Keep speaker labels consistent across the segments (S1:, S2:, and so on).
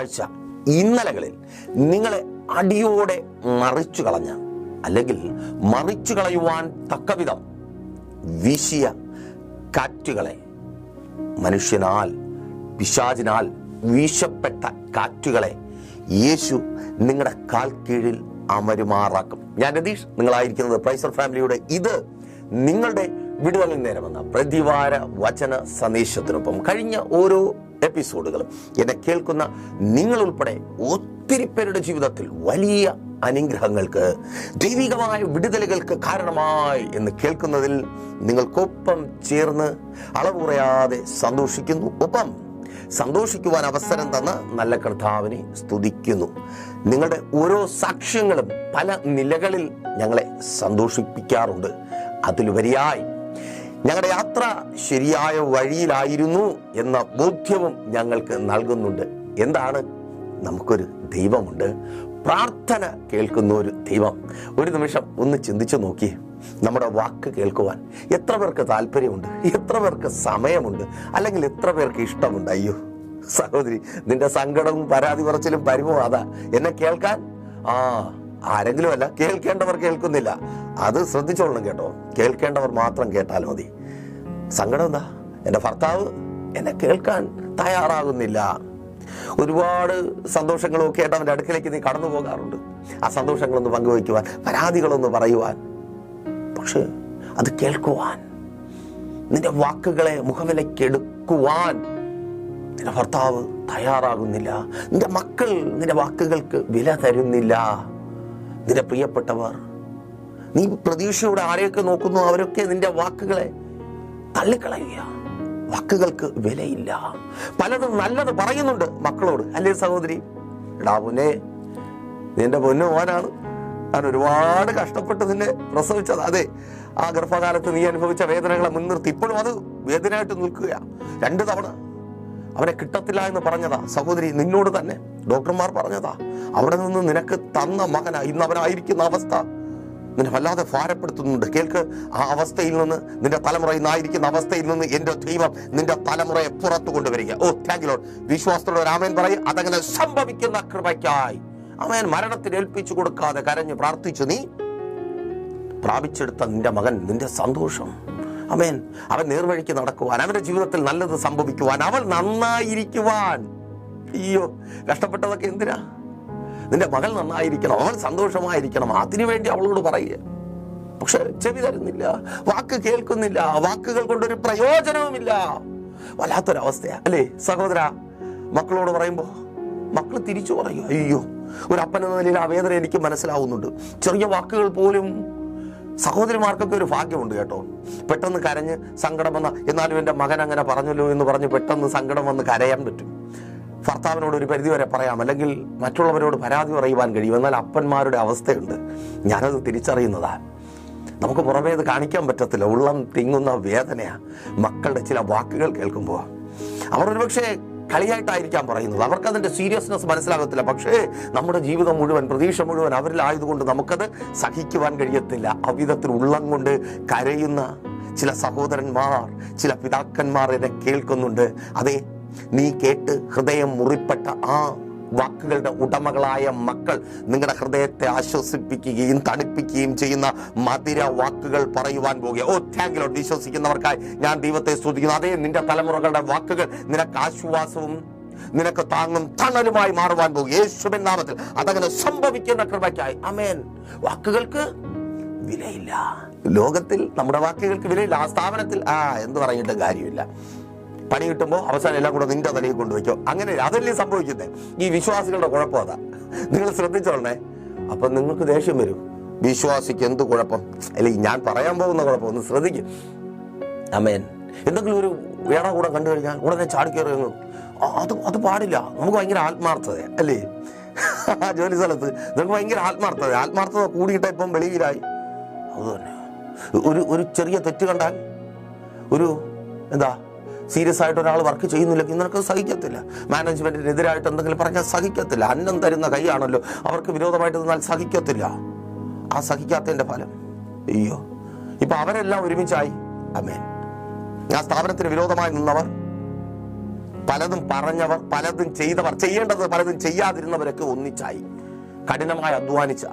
S1: ഒരാഴ്ച ഇന്നലകളിൽ നിങ്ങളെ അടിയോടെ മറിച്ചു കളഞ്ഞ അല്ലെങ്കിൽ മറിച്ചു കളയുവാൻ തക്കവിധം വീശിയ കാറ്റുകളെ മനുഷ്യനാൽ പിശാചിനാൽ വീശപ്പെട്ട കാറ്റുകളെ യേശു നിങ്ങളുടെ കാൽ കീഴിൽ അമരുമാറാക്കും. ഞാൻ രതീഷ് നിങ്ങളായിരിക്കുന്നത് പ്രൈസർ ഫാമിലിയുടെ ഇത് നിങ്ങളുടെ വിടുതലിൻ നേരമെന്ന പ്രതിവാര വചന സന്ദേശത്തിനൊപ്പം കഴിഞ്ഞ ഓരോ എപ്പിസോഡുകളും എന്നെ കേൾക്കുന്ന നിങ്ങളുൾപ്പെടെ ഒത്തിരി പേരുടെ ജീവിതത്തിൽ വലിയ അനുഗ്രഹങ്ങൾക്ക് ദൈവികമായ വിടുതലുകൾക്ക് കാരണമായി എന്ന് കേൾക്കുന്നതിൽ നിങ്ങൾക്കൊപ്പം ചേർന്ന് അളവ് കുറയാതെ സന്തോഷിക്കുന്നു. ഒപ്പം സന്തോഷിക്കുവാൻ അവസരം തന്ന നല്ല കർത്താവിനെ സ്തുതിക്കുന്നു. നിങ്ങളുടെ ഓരോ സാക്ഷ്യങ്ങളും പല നിലകളിൽ ഞങ്ങളെ സന്തോഷിപ്പിക്കാറുണ്ട്. അതിലുപരിയായി ഞങ്ങളുടെ യാത്ര ശരിയായ വഴിയിലായിരുന്നു എന്ന ബോധ്യവും ഞങ്ങൾക്ക് നൽകുന്നുണ്ട്. എന്താണ്? നമുക്കൊരു ദൈവമുണ്ട്. പ്രാർത്ഥന കേൾക്കുന്ന ഒരു ദൈവം. ഒരു നിമിഷം ഒന്ന് ചിന്തിച്ചു നോക്കിയേ നമ്മുടെ വാക്ക് കേൾക്കുവാൻ എത്ര പേർക്ക് താല്പര്യമുണ്ട്? എത്ര പേർക്ക് സമയമുണ്ട്? അല്ലെങ്കിൽ എത്ര പേർക്ക് ഇഷ്ടമുണ്ട്? അയ്യോ സഹോദരി നിന്റെ സങ്കടവും പരാതി പറച്ചിലും പരിമോ അതാ. എന്നെ കേൾക്കാൻ? ആ ആരെങ്കിലും അല്ല കേൾക്കേണ്ടവർ കേൾക്കുന്നില്ല. അത് ശ്രദ്ധിച്ചോളണം കേട്ടോ. കേൾക്കേണ്ടവർ മാത്രം കേട്ടാൽ മതി. സങ്കടം എന്താ? എന്റെ ഭർത്താവ് എന്നെ കേൾക്കാൻ തയ്യാറാകുന്നില്ല. ഒരുപാട് സന്തോഷങ്ങളൊക്കെ ആയിട്ട് അവന്റെ അടുക്കലേക്ക് നീ കടന്നു പോകാറുണ്ട്. ആ സന്തോഷങ്ങളൊന്ന് പങ്കുവയ്ക്കുവാൻ പരാതികളൊന്ന് പറയുവാൻ. പക്ഷേ അത് കേൾക്കുവാൻ നിന്റെ വാക്കുകളെ മുഖവിലക്കെടുക്കുവാൻ നിന്റെ ഭർത്താവ് തയ്യാറാകുന്നില്ല. നിന്റെ മക്കൾ നിന്റെ വാക്കുകൾക്ക് വില തരുന്നില്ല. നിന്റെ പ്രിയപ്പെട്ടവർ. നീ പ്രതീക്ഷയോടെ ആരെയൊക്കെ നോക്കുന്നു? അവരൊക്കെ നിന്റെ വാക്കുകളെ തള്ളിക്കളയുക. വാക്കുകൾക്ക് വിലയില്ല. പലതും നല്ലത് പറയുന്നുണ്ട് മക്കളോട്. അല്ലേ സഹോദരി? എടാ പൊന്നെ നിന്റെ പൊന്നു മോനാണ്. ഞാൻ ഒരുപാട് കഷ്ടപ്പെട്ട് നിന്നെ പ്രസവിച്ചത്. അതെ ആ ഗർഭകാലത്ത് നീ അനുഭവിച്ച വേദനകളെ മുൻനിർത്തി. ഇപ്പോഴും അത് വേദനയായിട്ട് നിൽക്കുക രണ്ട് തവണ അവനെ കിട്ടത്തില്ല എന്ന് പറഞ്ഞതാ. സഹോദരി നിന്നോട് തന്നെ. ഡോക്ടർമാർ പറഞ്ഞതാ. അവിടെ നിന്ന് നിനക്ക് തന്ന മകനാ. ഇന്ന് അവനായിരിക്കുന്ന അവസ്ഥ നിന്നെ വല്ലാതെ ഭാരപ്പെടുത്തുന്നുണ്ട്. കേൾക്ക് ആ അവസ്ഥയിൽ നിന്ന് നിന്റെ തലമുറ ഇന്നായിരിക്കുന്ന അവസ്ഥയിൽ നിന്ന് എന്റെ ദൈവം നിന്റെ തലമുറയെ പുറത്തു കൊണ്ടുവരിക. ഓ താങ്ക് ലോഡ് വിശ്വാസത്തോടെ രാമൻ പറയും. അതങ്ങനെ സംഭവിക്കുന്ന കൃപയ്ക്കായി. അവൻ മരണത്തിന് ഏൽപ്പിച്ചു കൊടുക്കാതെ കരഞ്ഞ് പ്രാർത്ഥിച്ചു നീ പ്രാപിച്ചെടുത്ത നിന്റെ മകൻ നിന്റെ സന്തോഷം. അവൻ അവൻ നേർവഴിക്ക് നടക്കുവാൻ അവന്റെ ജീവിതത്തിൽ നല്ലത് സംഭവിക്കുവാൻ അവൾ നന്നായിരിക്കുവാൻ. അയ്യോ കഷ്ടപ്പെട്ടതൊക്കെ എന്തിനാ? നിന്റെ മകൾ നന്നായിരിക്കണം അവൾ സന്തോഷമായിരിക്കണം അതിനുവേണ്ടി അവളോട് പറയുക. പക്ഷെ ചെവി തരുന്നില്ല വാക്ക് കേൾക്കുന്നില്ല വാക്കുകൾ കൊണ്ടൊരു പ്രയോജനവുമില്ല. വല്ലാത്തൊരവസ്ഥയാ. അല്ലേ സഹോദര മക്കളോട് പറയുമ്പോൾ മക്കൾ തിരിച്ചു പറയും അയ്യോ ഒരു അപ്പൻ എന്ന നിലയിൽ ആ വേദന എനിക്ക് മനസ്സിലാവുന്നുണ്ട്. ചെറിയ വാക്കുകൾ പോലും സഹോദരിമാർക്കൊക്കെ ഒരു ഭാഗ്യമുണ്ട് കേട്ടോ. പെട്ടെന്ന് കരഞ്ഞ് സങ്കടം വന്ന എന്നാലും എന്റെ മകൻ അങ്ങനെ പറഞ്ഞല്ലോ എന്ന് പറഞ്ഞ് പെട്ടെന്ന് സങ്കടം വന്ന് കരയാൻ പറ്റും. ഭർത്താവിനോട് ഒരു പരിധി വരെ പറയാം അല്ലെങ്കിൽ മറ്റുള്ളവരോട് പരാതി പറയുവാൻ കഴിയും. എന്നാൽ അപ്പന്മാരുടെ അവസ്ഥയുണ്ട്. ഞാനത് തിരിച്ചറിയുന്നതാ. നമുക്ക് പുറമേ ഇത് കാണിക്കാൻ പറ്റത്തില്ല. ഉള്ളം തിങ്ങുന്ന വേദനയാ മക്കളുടെ ചില വാക്കുകൾ കേൾക്കുമ്പോൾ. അവർ ഒരുപക്ഷെ കളിയായിട്ടായിരിക്കാം പറയുന്നത്. അവർക്ക് അതിന്റെ സീരിയസ്നെസ് മനസ്സിലാകത്തില്ല. പക്ഷേ നമ്മുടെ ജീവിതം മുഴുവൻ പ്രതീക്ഷ മുഴുവൻ അവരിലായതുകൊണ്ട് നമുക്കത് സഹിക്കുവാൻ കഴിയത്തില്ല. അവിധത്തിൽ ഉള്ളം കൊണ്ട് കരയുന്ന ചില സഹോദരന്മാർ ചില പിതാക്കന്മാർ എന്നെ കേൾക്കുന്നുണ്ട്. അതെ നീ കേട്ട് ഹൃദയം മുറിപ്പെട്ട ആ വാക്കുകളുടെ ഉടമകളായ മക്കൾ നിങ്ങളുടെ ഹൃദയത്തെ ആശ്വസിപ്പിക്കുകയും തണുപ്പിക്കുകയും ചെയ്യുന്ന മധുര വാക്കുകൾ പറയുവാൻ പോകുക. ഓ താങ്ക് യു വിശ്വസിക്കുന്നവർക്കായി ഞാൻ ദൈവത്തെ സ്തുതിക്കുന്നു. അതേ നിന്റെ തലമുറകളുടെ വാക്കുകൾ നിനക്ക് ആശ്വാസവും നിനക്ക് താങ്ങും തണലുമായി മാറുവാൻ പോകും. യേശുവിൻ നാമത്തിൽ അതങ്ങനെ സംഭവിക്കുന്ന കൃപയ്ക്കായി. അമേൻ വാക്കുകൾക്ക് വിലയില്ല. ലോകത്തിൽ നമ്മുടെ വാക്കുകൾക്ക് വിലയില്ല. ആ സ്ഥാപനത്തിൽ ആ എന്ന് പറഞ്ഞിട്ട് കാര്യമില്ല. പണി കിട്ടുമ്പോൾ അവസാനം എല്ലാം കൂടെ നിന്റെ തലയിൽ കൊണ്ടുവയ്ക്കും. അങ്ങനെ അതല്ലേ സംഭവിക്കുന്നത് ഈ വിശ്വാസികളുടെ കുഴപ്പം അതാ നിങ്ങൾ ശ്രദ്ധിച്ചോളണേ. അപ്പൊ നിങ്ങൾക്ക് ദേഷ്യം വരും. വിശ്വാസിക്ക് എന്ത് കുഴപ്പം? അല്ലെങ്കിൽ ഞാൻ പറയാൻ പോകുന്ന കുഴപ്പം. ഒന്ന് ശ്രദ്ധിക്കും. അമേൻ എന്തെങ്കിലും ഒരു വേണ കൂടെ കണ്ടു കഴിഞ്ഞാൽ ഉടനെ ചാടിക്കയറി അത് അത് പാടില്ല. നമുക്ക് ഭയങ്കര ആത്മാർത്ഥത അല്ലേ? ജോലി സ്ഥലത്ത് നമുക്ക് ഭയങ്കര ആത്മാർത്ഥത ആത്മാർത്ഥത കൂടിയിട്ട് ഇപ്പം വെളിയിലായി. അത് തന്നെ ഒരു ഒരു ചെറിയ തെറ്റ് കണ്ടാൽ ഒരു എന്താ സീരിയസ് ആയിട്ട് ഒരാൾ വർക്ക് ചെയ്യുന്നില്ലെങ്കിൽ നിനക്ക് സഹിക്കത്തില്ല. മാനേജ്മെന്റിനെതിരായിട്ട് എന്തെങ്കിലും പറഞ്ഞാൽ സഹിക്കത്തില്ല. അന്നം തരുന്ന കൈയാണല്ലോ അവർക്ക് വിരോധമായിട്ട് നിന്നാൽ സഹിക്കത്തില്ല. ആ സഹിക്കാത്തതിന്റെ ഫലം. അയ്യോ. ഇപ്പൊ അവരെല്ലാം ഒരുമിച്ചായി. അമേൻ ആ സ്ഥാപനത്തിന് വിരോധമായി നിന്നവർ പലതും പറഞ്ഞവർ പലതും ചെയ്തവർ ചെയ്യേണ്ടത് പലതും ചെയ്യാതിരുന്നവരൊക്കെ ഒന്നിച്ചായി. കഠിനമായി അധ്വാനിച്ച.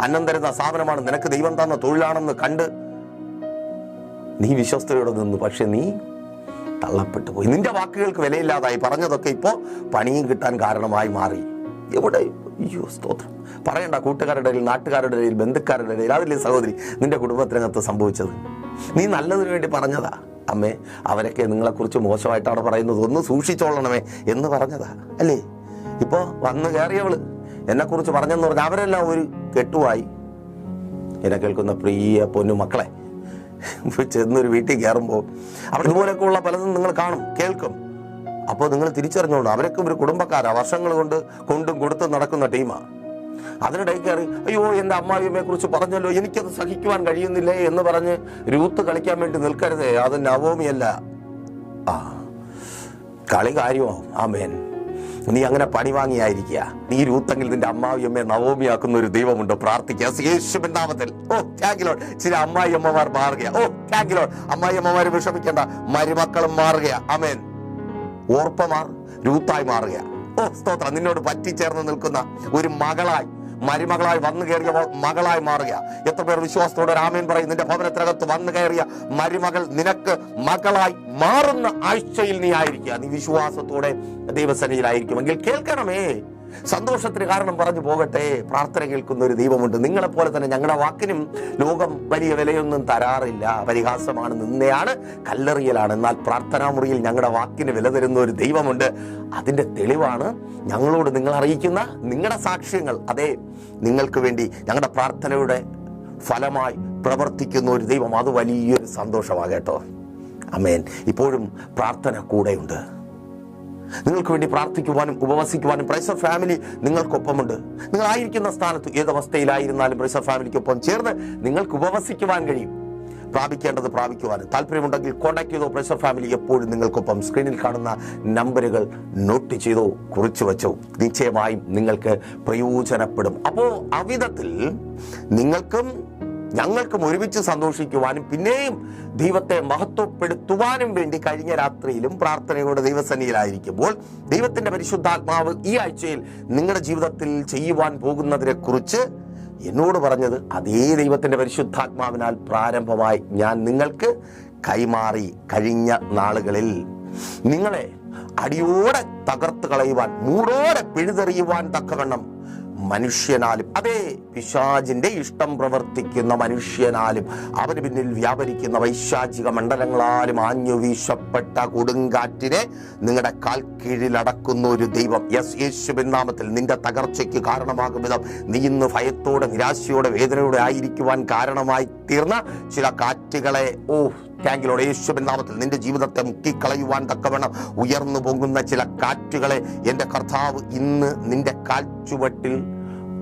S1: അന്നം തരുന്ന സാധനമാണ് നിനക്ക് ദൈവം തന്ന തൊഴിലാണെന്ന് കണ്ട് നീ വിശ്വസ്തയോടെ നിന്നു. പക്ഷെ നീ തള്ളപ്പെട്ടു പോയി. നിന്റെ വാക്കുകൾക്ക് വിലയില്ലാതായി. പറഞ്ഞതൊക്കെ ഇപ്പോൾ പണിയും കിട്ടാൻ കാരണമായി മാറി. എവിടെ? അയ്യോ സ്തോത്രം. പറയണ്ട കൂട്ടുകാരുടെ ഇടയിൽ നാട്ടുകാരുടെ ഇടയിൽ ബന്ധുക്കാരുടെ ഇടയിൽ. അതിലെ സഹോദരി നിന്റെ കുടുംബത്തിനകത്ത് സംഭവിച്ചത്? നീ നല്ലതിനു വേണ്ടി പറഞ്ഞതാ. അമ്മേ അവരൊക്കെ നിങ്ങളെക്കുറിച്ച് മോശമായിട്ടാണ് പറയുന്നത്. ഒന്ന് സൂക്ഷിച്ചോളണമേ എന്ന് പറഞ്ഞതാ. അല്ലേ? ഇപ്പോൾ വന്ന് കയറിയവൾ. എന്നെക്കുറിച്ച് പറഞ്ഞെന്ന് പറഞ്ഞാൽ അവരെല്ലാം ഒരു കെട്ടുവായി. എന്നെ കേൾക്കുന്ന പ്രിയ പൊന്നു മക്കളെ ചെന്നൊരു വീട്ടിൽ കയറുമ്പോൾ അവിടെ ഇതുപോലെയൊക്കെ ഉള്ള പലതും നിങ്ങൾ കാണും കേൾക്കും. അപ്പോൾ നിങ്ങൾ തിരിച്ചറിഞ്ഞുകൊണ്ട് അവരൊക്കെ ഒരു കുടുംബക്കാരാണ് വർഷങ്ങൾ കൊണ്ട് കൊണ്ടും കൊടുത്തും നടക്കുന്ന ടീമാണ് അതിനിടയിൽ കയറി അയ്യോ എന്റെ അമ്മായിയമ്മയെ കുറിച്ച് പറഞ്ഞല്ലോ എനിക്കത് സഹിക്കുവാൻ കഴിയുന്നില്ലേ? എന്ന് പറഞ്ഞ് രൂത്ത് കളിക്കാൻ വേണ്ടി നിൽക്കരുതേ അത് നവോമിയല്ല. ആ കളി കാര്യമാവും. ആമേൻ. നീ അങ്ങനെ പണി വാങ്ങിയായിരിക്കുക. നീ രൂത്തെങ്കിൽ നിന്റെ അമ്മാവിയമ്മയെ നവോമിയാക്കുന്ന ഒരു ദൈവമുണ്ട്. പ്രാർത്ഥിക്കുക. ഓ ചില അമ്മായി അമ്മമാർ മാറുക ഓ താങ്കിലോൺ അമ്മായി അമ്മമാർ വിഷമിക്കേണ്ട. മരുമക്കളും മാറുക അമേൻ ഓർപ്പമാർ രൂത്തായി മാറുക ഓ സ്തോത്രം. നിന്നോട് പറ്റിച്ചേർന്ന് നിൽക്കുന്ന ഒരു മകളായി മരുമകളായി വന്നു കയറിയ മകളായി മാറുക. എത്ര പേർ വിശ്വാസത്തോടെ രാമൻ പറയും നിന്റെ ഭവനത്തിനകത്ത് വന്നു കയറിയ മരുമകൾ നിനക്ക് മകളായി മാറുന്ന ആഴ്ചയിൽ നീ ആയിരിക്കുക. നീ വിശ്വാസത്തോടെ ദൈവസനയിലായിരിക്കുമെങ്കിൽ കേൾക്കണമേ. സന്തോഷത്തിന് കാരണം പറഞ്ഞു പോകട്ടെ. പ്രാർത്ഥന കേൾക്കുന്ന ഒരു ദൈവമുണ്ട്. നിങ്ങളെപ്പോലെ തന്നെ ഞങ്ങളുടെ വാക്കിനും ലോകം വലിയ വിലയൊന്നും തരാറില്ല. പരിഹാസമാണ് നിന്നയാണ് കല്ലെറിയലാണ്. എന്നാൽ പ്രാർത്ഥനാ മുറിയിൽ ഞങ്ങളുടെ വാക്കിന് വില തരുന്ന ഒരു ദൈവമുണ്ട്. അതിന്റെ തെളിവാണ് ഞങ്ങളോട് നിങ്ങൾ അറിയിക്കുന്ന നിങ്ങളുടെ സാക്ഷ്യങ്ങൾ. അതെ നിങ്ങൾക്ക് വേണ്ടി ഞങ്ങളുടെ പ്രാർത്ഥനയുടെ ഫലമായി പ്രവർത്തിക്കുന്ന ഒരു ദൈവം. അത് വലിയൊരു സന്തോഷമാകട്ടോ. അമേൻ ഇപ്പോഴും പ്രാർത്ഥന കൂടെയുണ്ട്. നിങ്ങൾക്ക് വേണ്ടി പ്രാർത്ഥിക്കുവാനും ഉപവസിക്കുവാനും പ്രൈസർ ഫാമിലി നിങ്ങൾക്കൊപ്പമുണ്ട്. നിങ്ങളായിരിക്കുന്ന സ്ഥാനത്ത് ഏത് അവസ്ഥയിലായിരുന്നാലും പ്രൈസർ ഫാമിലിക്കൊപ്പം ചേർന്ന് നിങ്ങൾക്ക് ഉപവസിക്കുവാൻ കഴിയും. പ്രാപിക്കേണ്ടത് പ്രാപിക്കുവാനും. താല്പര്യമുണ്ടെങ്കിൽ കോൺടാക്ട് ചെയ്തോ പ്രഷർ ഫാമിലി എപ്പോഴും നിങ്ങൾക്കൊപ്പം സ്ക്രീനിൽ കാണുന്ന നമ്പറുകൾ നോട്ട് ചെയ്തോ കുറിച്ചു വെച്ചോ. നിശ്ചയമായും നിങ്ങൾക്ക് പ്രയോജനപ്പെടും. അപ്പോൾ അവിധത്തിൽ നിങ്ങൾക്കും ഞങ്ങൾക്കും ഒരുമിച്ച് സന്തോഷിക്കുവാനും പിന്നെയും ദൈവത്തെ മഹത്വപ്പെടുത്തുവാനും വേണ്ടി കഴിഞ്ഞ രാത്രിയിലും പ്രാർത്ഥനയോടെ ദൈവസന്നിയിലായിരിക്കുമ്പോൾ ദൈവത്തിന്റെ പരിശുദ്ധാത്മാവ് ഈ ആഴ്ചയിൽ നിങ്ങളുടെ ജീവിതത്തിൽ ചെയ്യുവാൻ പോകുന്നതിനെ കുറിച്ച് എന്നോട് പറഞ്ഞത് അതേ ദൈവത്തിന്റെ പരിശുദ്ധാത്മാവിനാൽ പ്രാരംഭമായി ഞാൻ നിങ്ങൾക്ക് കൈമാറി കഴിഞ്ഞ നാളുകളിൽ നിങ്ങളെ അടിയോടെ തകർത്ത് കളയുവാൻ മൂടോടെ പിഴുതെറിയുവാൻ തക്കവണ്ണം മനുഷ്യനാലും അതേ പിശാജിന്റെ ഇഷ്ടം പ്രവർത്തിക്കുന്ന മനുഷ്യനാലും അവന് പിന്നിൽ വ്യാപരിക്കുന്ന വൈശാചിക മണ്ഡലങ്ങളാലും ആഞ്ഞു വീശപ്പെട്ട കൊടുങ്കാറ്റിനെ നിങ്ങളുടെ കാൽ കീഴിലടക്കുന്ന ഒരു ദൈവം. യെസ് യേശുവിൻ നാമത്തിൽ നിന്റെ തകർച്ചയ്ക്ക് കാരണമാകും വിധം. നീ ഇന്ന് ഭയത്തോടെ നിരാശയോടെ വേദനയോടെ ആയിരിക്കുവാൻ കാരണമായി തീർന്ന ചില കാറ്റുകളെ ഓ താങ്കിലോട് യേശുവിൻ നാമത്തിൽ നിന്റെ ജീവിതത്തെ മുക്കിക്കളയുവാൻ തക്കവണ്ണം ഉയർന്നു പൊങ്ങുന്ന ചില കാറ്റുകളെ എന്റെ കർത്താവ് ഇന്ന് നിന്റെ കാൽച്ചുവട്ടിൽ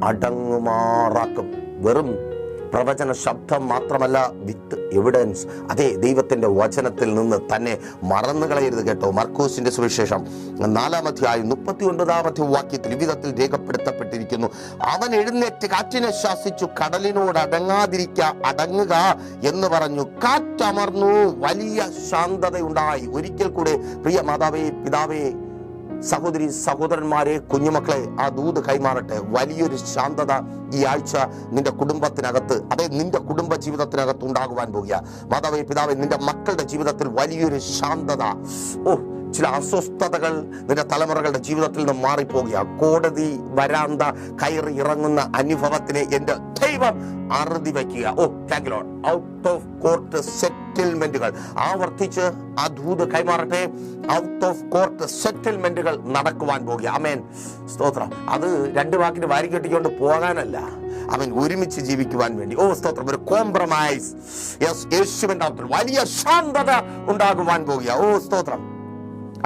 S1: അടങ്ങുമാറാക്കും. വെറും പ്രവചന ശബ്ദം മാത്രമല്ല വിത്ത് എവിഡൻസ് അതെ ദൈവത്തിന്റെ വചനത്തിൽ നിന്ന് തന്നെ മറന്നു കളയരുത് കേട്ടോ. മർക്കൂസിന്റെ സുവിശേഷം നാലാമധ്യായം മുപ്പത്തി ഒൻപതാമത്തെ വാക്യത്തിൽ വിധത്തിൽ രേഖപ്പെടുത്തപ്പെട്ടിരിക്കുന്നു. അവൻ എഴുന്നേറ്റ് കാറ്റിനെ ശാസിച്ചു കടലിനോട് അടങ്ങാതിരിക്ക അടങ്ങുക എന്ന് പറഞ്ഞു. കാറ്റമർന്നു. വലിയ ശാന്തതയുണ്ടായി. ഒരിക്കൽ കൂടെ പ്രിയ മാതാവേ പിതാവേ സഹോദരി സഹോദരന്മാരെ കുഞ്ഞുമക്കളെ ആ ദൂത് കൈമാറട്ടെ. വലിയൊരു ശാന്തത ഈ ആഴ്ച നിന്റെ കുടുംബത്തിനകത്ത് അതെ നിന്റെ കുടുംബ ജീവിതത്തിനകത്ത് ഉണ്ടാകുവാൻ പോകുക. മാതാവേ പിതാവേ നിന്റെ മക്കളുടെ ജീവിതത്തിൽ വലിയൊരു ശാന്തത. ഓ ചില അസ്വസ്ഥതകൾ നിന്റെ തലമുറകളുടെ ജീവിതത്തിൽ നിന്ന് മാറിപ്പോകുക. കോടതി വരാന്ത കയറി ഇറങ്ങുന്ന അനുഭവത്തിനെ എന്റെ ദൈവം അറുതി വയ്ക്കുക. ഓ thank Lord out of court സെറ്റിൽമെന്റുകൾ ആവർത്തിച്ച് ആ കൈമാറട്ടെ. ഔട്ട് ഓഫ് കോർട്ട് സെറ്റിൽമെന്റുകൾ നടക്കുവാൻ പോകുക. അമേൻ സ്തോത്രം. അത് രണ്ട് വാക്കിന് വാരി കെട്ടിക്കൊണ്ട് പോകാനല്ല. അവൻ ഒരുമിച്ച് ജീവിക്കുവാൻ വേണ്ടി. ഓ സ്തോത്രം. ഒരു കോംപ്രമൈസ് യേശുവിന്റെ വലിയ ശാന്തത ഉണ്ടാകുവാൻ പോകുക. ഓ സ്തോത്രം.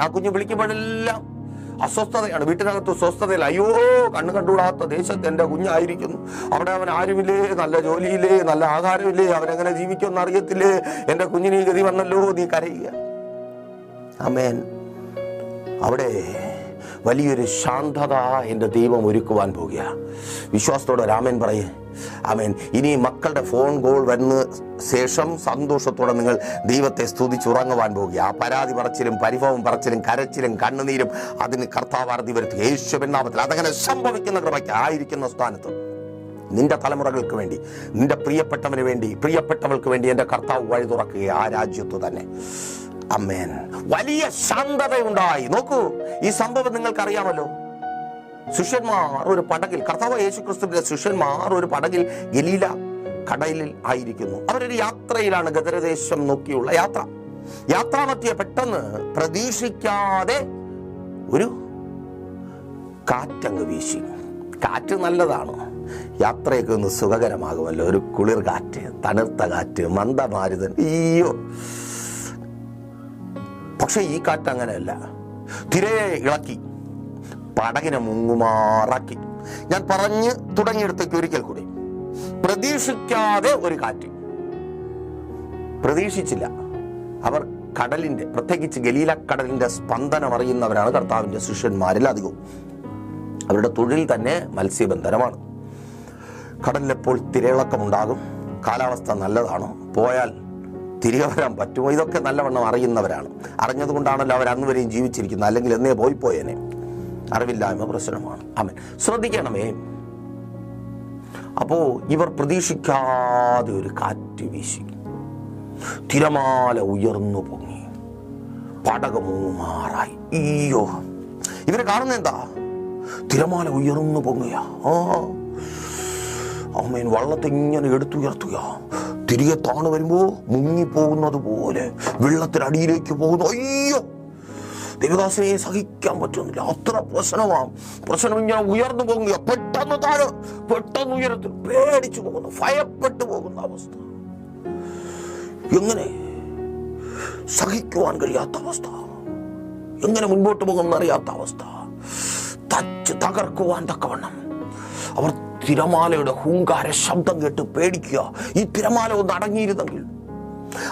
S1: ആ കുഞ്ഞ് വിളിക്കുമ്പോഴെല്ലാം അസ്വസ്ഥതയാണ്. വീട്ടിനകത്ത് സ്വസ്ഥതയില്ല. അയ്യോ കണ്ണു കണ്ടുകൂടാത്ത ദേശത്ത് എന്റെ കുഞ്ഞായിരിക്കുന്നു. അവിടെ അവൻ ആരുമില്ലേ? നല്ല ജോലിയില്ലേ? നല്ല ആഹാരമില്ലേ? അവനെങ്ങനെ ജീവിക്കുമെന്ന് അറിയത്തില്ലേ? എന്റെ കുഞ്ഞിന് ഗതി വന്നല്ലോ നീ കരയുക. അമേൻ. അവിടെ വലിയൊരു ശാന്തത എന്റെ ദൈവം ഒരുക്കുവാൻ പോകുക. വിശ്വാസത്തോടെ രാമൻ പറയേ. ആമേൻ. ഇനി മക്കളുടെ ഫോൺ കോൾ വരുന്ന ശേഷം സന്തോഷത്തോടെ നിങ്ങൾ ദൈവത്തെ സ്തുതിച്ചുറങ്ങുവാൻ പോകുക. ആ പരാതി പറച്ചിലും പരിഭവം പറച്ചിലും കരച്ചിലും കണ്ണുനീരും അതിന് കർത്താവാർത്തി വരുത്തുക. യേശുവിൻ നാമത്തിൽ അതങ്ങനെ സംഭവിക്കുന്ന കൃപയ്ക്ക് ആയിരിക്കുന്ന സ്ഥാനത്ത് നിന്റെ തലമുറകൾക്ക് വേണ്ടി നിന്റെ പ്രിയപ്പെട്ടവന് വേണ്ടി പ്രിയപ്പെട്ടവൾക്ക് വേണ്ടി എന്റെ കർത്താവ് വഴി തുറക്കുക ആ രാജ്യത്ത് തന്നെ. അമ്മേൻ വലിയ ശാന്തതയുണ്ടായി. നോക്കൂ ഈ സംഭവം നിങ്ങൾക്കറിയാമല്ലോ. ശിഷ്യന്മാർ ഒരു പടകിൽ കർത്താവ് യേശു ക്രിസ്തുവിന്റെ ശിഷ്യന്മാർ ഒരു പടകിൽ ഗലീല കടലിൽ ആയിരിക്കുന്നു. അവരൊരു യാത്രയിലാണ് ഗദരദേശം നോക്കിയുള്ള യാത്ര. യാത്രാമത്യ പെട്ടെന്ന് പ്രതീക്ഷിക്കാതെ ഒരു കാറ്റങ്ങ് വീശി. കാറ്റ് നല്ലതാണ്. യാത്രയൊക്കെ ഒന്ന് സുഖകരമാകുമല്ലോ. ഒരു കുളിർ കാറ്റ് തണുത്ത കാറ്റ് മന്ദമാരുതൻ. അയ്യോ. പക്ഷെ ഈ കാറ്റ് അങ്ങനെയല്ല. തിരയെ ഇളക്കി പടകിനെ മുങ്ങുമാറാക്കി. ഞാൻ പറഞ്ഞ് തുടങ്ങിയെടുത്തേക്ക് ഒരിക്കൽ കൂടി. പ്രതീക്ഷിക്കാതെ ഒരു കാറ്റ്. പ്രതീക്ഷിച്ചില്ല. അവർ കടലിന്റെ പ്രത്യേകിച്ച് ഗലീല കടലിന്റെ സ്പന്ദനം അറിയുന്നവരാണ് കർത്താവിന്റെ ശിഷ്യന്മാരിൽ അധികവും. അവരുടെ തൊഴിൽ തന്നെ മത്സ്യബന്ധനമാണ്. കടലിലെപ്പോൾ തിരയിളക്കമുണ്ടാകും കാലാവസ്ഥ നല്ലതാണോ? പോയാൽ തിരികെ വരാൻ പറ്റുമോ? ഇതൊക്കെ നല്ലവണ്ണം അറിയുന്നവരാണ്. അറിഞ്ഞതുകൊണ്ടാണല്ലോ അവർ അന്ന് വരെയും ജീവിച്ചിരിക്കുന്നത്. അല്ലെങ്കിൽ എന്നേ പോയി പോയേനെ. അറിവില്ലായ്മ പ്രശ്നമാണ്. ആമൻ. ശ്രദ്ധിക്കണമേ. അപ്പോ ഇവർ പ്രതീക്ഷിക്കാതെ ഒരു കാറ്റ് വീശി. തിരമാല ഉയർന്നു പൊങ്ങി. പടകമൂമാറായി. അയ്യോ. ഇവരെ കാണുന്ന എന്താ? തിരമാല ഉയർന്നു പൊങ്ങുക ആ. അമ്മേൻ വള്ളത്തെ ഇങ്ങനെ എടുത്തുയർത്തുക? തിരികെ താണു വരുമ്പോ മുങ്ങിപ്പോകുന്നത് പോലെ വെള്ളത്തിനടിയിലേക്ക് പോകുന്നു. അയ്യോ! ദേവദാസനെ സഹിക്കാൻ പറ്റുന്നില്ല. അത്ര പ്രശ്നമാണ്. പ്രശ്നം ഇങ്ങനെ ഉയർന്നു പോകുക പെട്ടെന്ന് താഴെ പെട്ടെന്ന് ഉയരത്തിൽ പേടിച്ചു പോകുന്നു. ഭയപ്പെട്ടു പോകുന്ന അവസ്ഥ. എങ്ങനെ സഹിക്കുവാൻ കഴിയാത്ത അവസ്ഥ? എങ്ങനെ മുൻപോട്ട് പോകുമെന്ന് അറിയാത്ത അവസ്ഥ? തച്ച് തകർക്കുവാൻ തക്കവണ്ണം അവർ തിരമാലയുടെ ഹൂങ്കാര ശബ്ദം കേട്ട് പേടിക്കുക. ഈ തിരമാല ഒന്ന് അടങ്ങിയിരുന്നെങ്കിൽ.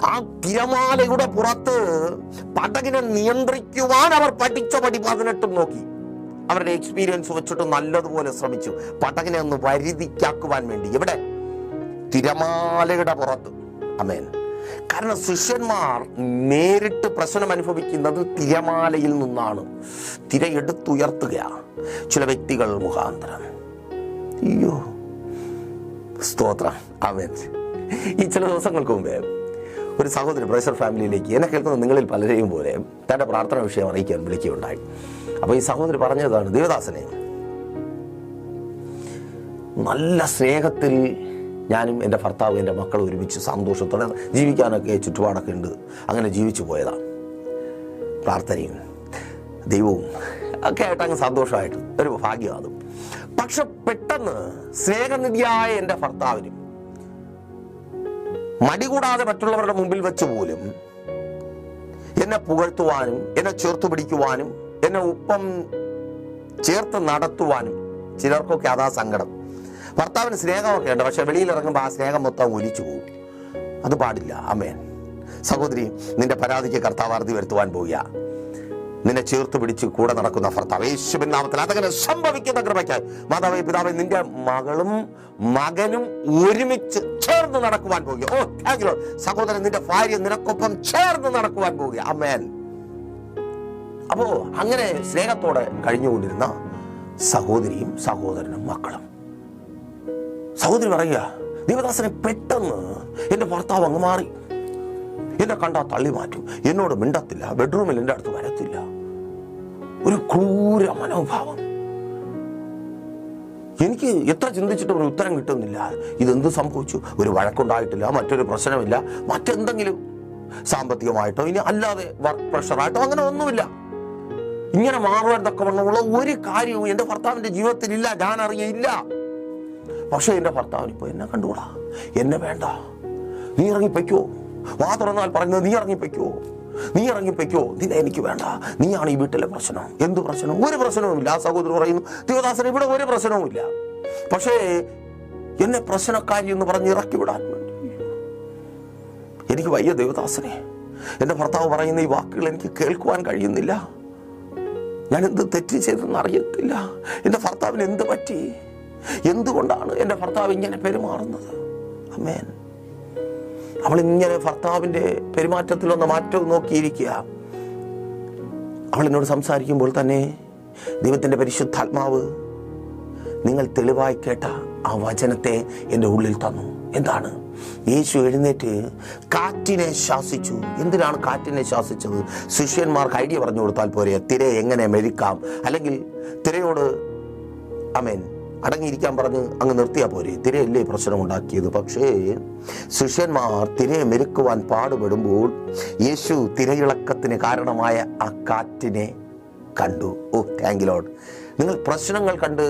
S1: ആ തിരമാലയുടെ പുറത്ത് പടകിനെ നിയന്ത്രിക്കുവാൻ അവർ പഠിച്ച പടി പതിനെട്ടും നോക്കി. അവരുടെ എക്സ്പീരിയൻസ് വെച്ചിട്ട് നല്ലതുപോലെ ശ്രമിച്ചു. പടകിനെ ഒന്ന് വരുതിക്കാക്കുവാൻ വേണ്ടി. എവിടെ? തിരമാലയുടെ പുറത്ത്. അമേൻ കാരണം ശിഷ്യന്മാർ നേരിട്ട് പ്രശ്നം അനുഭവിക്കുന്നത് തിരമാലയിൽ നിന്നാണ്. തിര ചില വ്യക്തികൾ മുഖാന്തരം. അയ്യോ. സ്തോത്രം. അവൻ ഈ ചില ദിവസങ്ങൾക്ക് മുമ്പേ ഒരു സഹോദരി പ്രൊഫസർ ഫാമിലിയിലേക്ക് എന്നെ കേൾക്കുന്ന നിങ്ങളിൽ പലരെയും പോലെ തന്റെ പ്രാർത്ഥന വിഷയം അറിയിക്കാൻ വിളിക്കുകയുണ്ടായി. അപ്പോൾ ഈ സഹോദരി പറഞ്ഞതാണ് ദേവദാസനെ നല്ല സ്നേഹത്തിൽ ഞാനും എന്റെ ഭർത്താവും എന്റെ മക്കളും ഒരുമിച്ച് സന്തോഷത്തോടെ ജീവിക്കാനൊക്കെ ചുറ്റുപാടൊക്കെ ഉണ്ട്. അങ്ങനെ ജീവിച്ചു പോയതാണ് പ്രാർത്ഥനയും ദൈവവും ഒക്കെ ആയിട്ട് അങ്ങ് സന്തോഷമായിട്ട് ഒരു ഭാഗ്യം അതും പക്ഷെ പെട്ടെന്ന് സ്നേഹനിധിയായ എന്റെ ഭർത്താവിനും മടി കൂടാതെ മറ്റുള്ളവരുടെ മുമ്പിൽ വെച്ച് പോലും എന്നെ പുകഴ്ത്തുവാനും എന്നെ ചേർത്ത് പിടിക്കുവാനും എന്നെ ഒപ്പം ചേർത്ത് നടത്തുവാനും ചിലർക്കൊക്കെ അതാ സങ്കടം. ഭർത്താവിന് സ്നേഹമൊക്കെ ഉണ്ട് പക്ഷെ വെളിയിൽ ഇറങ്ങുമ്പോൾ ആ സ്നേഹം മൊത്തം ഒലിച്ചു പോകും. അത് പാടില്ല. അമ്മേൻ സഹോദരി നിന്റെ പരാതിക്ക് കർത്താവ് അറുതി വരുത്തുവാൻ പോവുക നിന്നെ ചേർത്ത് പിടിച്ച് കൂടെ നടക്കുന്ന ഭർത്താവ്. യേശുവിൻ നാമത്തിൽ അതങ്ങനെ സംഭവിക്കുന്ന കൃപയ്ക്കായി. മാതാവേ പിതാവേ നിന്റെ മകളും മകനും ഒരുമിച്ച് ചേർന്ന് നടക്കുവാൻ പോകുക. ഓ താങ്ക് യു സഹോദരൻ നിന്റെ ഭാര്യ നിനക്കൊപ്പം ചേർന്ന് നടക്കുവാൻ പോവുക അമ്മേൻ അപ്പോ അങ്ങനെ സ്നേഹത്തോടെ കഴിഞ്ഞുകൊണ്ടിരുന്ന സഹോദരിയും സഹോദരനും മക്കളും. സഹോദരി പറയുക ദേവദാസനെ പെട്ടെന്ന് എന്റെ ഭർത്താവ് അങ്ങ് മാറി. എന്നെ കണ്ടാ തള്ളി മാറ്റും. എന്നോട് മിണ്ടത്തില്ല. ബെഡ്റൂമിൽ എന്റെ അടുത്ത് വരത്തില്ല. ഒരു ക്രൂര മനോഭാവം. എനിക്ക് എത്ര ചിന്തിച്ചിട്ടും ഒരു ഉത്തരം കിട്ടുന്നില്ല. ഇതെന്ത് സംഭവിച്ചു? ഒരു വഴക്കുണ്ടായിട്ടില്ല മറ്റൊരു പ്രശ്നമില്ല മറ്റെന്തെങ്കിലും സാമ്പത്തികമായിട്ടോ ഇനി അല്ലാതെ വർക്ക് പ്രഷറായിട്ടോ അങ്ങനെ ഒന്നുമില്ല. ഇങ്ങനെ മാറുവാൻ തക്കവണ്ണമുള്ള ഒരു കാര്യവും എന്റെ ഭർത്താവിന്റെ ജീവിതത്തിൽ ഇല്ല ഞാൻ അറിയില്ല പക്ഷേ എന്റെ ഭർത്താവിന് ഇപ്പോൾ എന്നെ കണ്ടുകൂടാ? എന്നെ വേണ്ട. നീ ഇറങ്ങിപ്പയ്ക്കോ? വാ തുറന്നാൽ പറഞ്ഞത് നീ ഇറങ്ങിപ്പൊയ്ക്കോ? നീ ഇറങ്ങിപ്പോയ്ക്കോ. നിന്നെ എനിക്ക് വേണ്ട. നീയാണ് ഈ വീട്ടിലെ പ്രശ്നം. എന്ത് പ്രശ്നം? ഒരു പ്രശ്നവുമില്ല. ആ സഹോദരൻ പറയുന്നു ദേവദാസൻ ഇവിടെ ഒരു പ്രശ്നവുമില്ല. പക്ഷേ എന്നെ പ്രശ്നക്കാരി എന്ന് പറഞ്ഞ് ഇറക്കി വിടാൻ വേണ്ടി. എനിക്ക് വയ്യ ദേവദാസനെ. എന്റെ ഭർത്താവ് പറയുന്ന ഈ വാക്കുകൾ എനിക്ക് കേൾക്കുവാൻ കഴിയുന്നില്ല. ഞാൻ എന്ത് തെറ്റ് ചെയ്തെന്ന് അറിയത്തില്ല. എന്റെ ഭർത്താവിന് എന്ത് പറ്റി? എന്തുകൊണ്ടാണ് എന്റെ ഭർത്താവ് ഇങ്ങനെ പെരുമാറുന്നത്? അമ്മേൻ. അവൾ ഇങ്ങനെ ഭർത്താവിന്റെ പെരുമാറ്റത്തിലൊന്ന് മാറ്റം നോക്കിയിരിക്കുക. അവൾ എന്നോട് സംസാരിക്കുമ്പോൾ തന്നെ ദൈവത്തിന്റെ പരിശുദ്ധാത്മാവ് നിങ്ങൾ തെളിവായി കേട്ട ആ വചനത്തെ എന്റെ ഉള്ളിൽ തന്നു. എന്താണ്? യേശു എഴുന്നേറ്റ് കാറ്റിനെ ശാസിച്ചു. എന്തിനാണ് കാറ്റിനെ ശാസിച്ചത്? ശിഷ്യന്മാർക്ക് ഐഡിയ പറഞ്ഞു കൊടുത്താൽ പോരെ. തിര എങ്ങനെ മെരുക്കാം അല്ലെങ്കിൽ തിരയോട് അമേൻ അടങ്ങിയിരിക്കാൻ പറഞ്ഞ് അങ്ങ് നിർത്തിയാൽ പോരെ. തിരയല്ലേ പ്രശ്നം ഉണ്ടാക്കിയത് പക്ഷേ ശിഷ്യന്മാർ തിരയെ മെരുക്കുവാൻ പാടുപെടുമ്പോൾ യേശു തിരയിളക്കത്തിന് കാരണമായ ആ കാറ്റിനെ കണ്ടു. ഓ താങ്ക് ലോഡ് നിങ്ങൾ പ്രശ്നങ്ങൾ കണ്ട്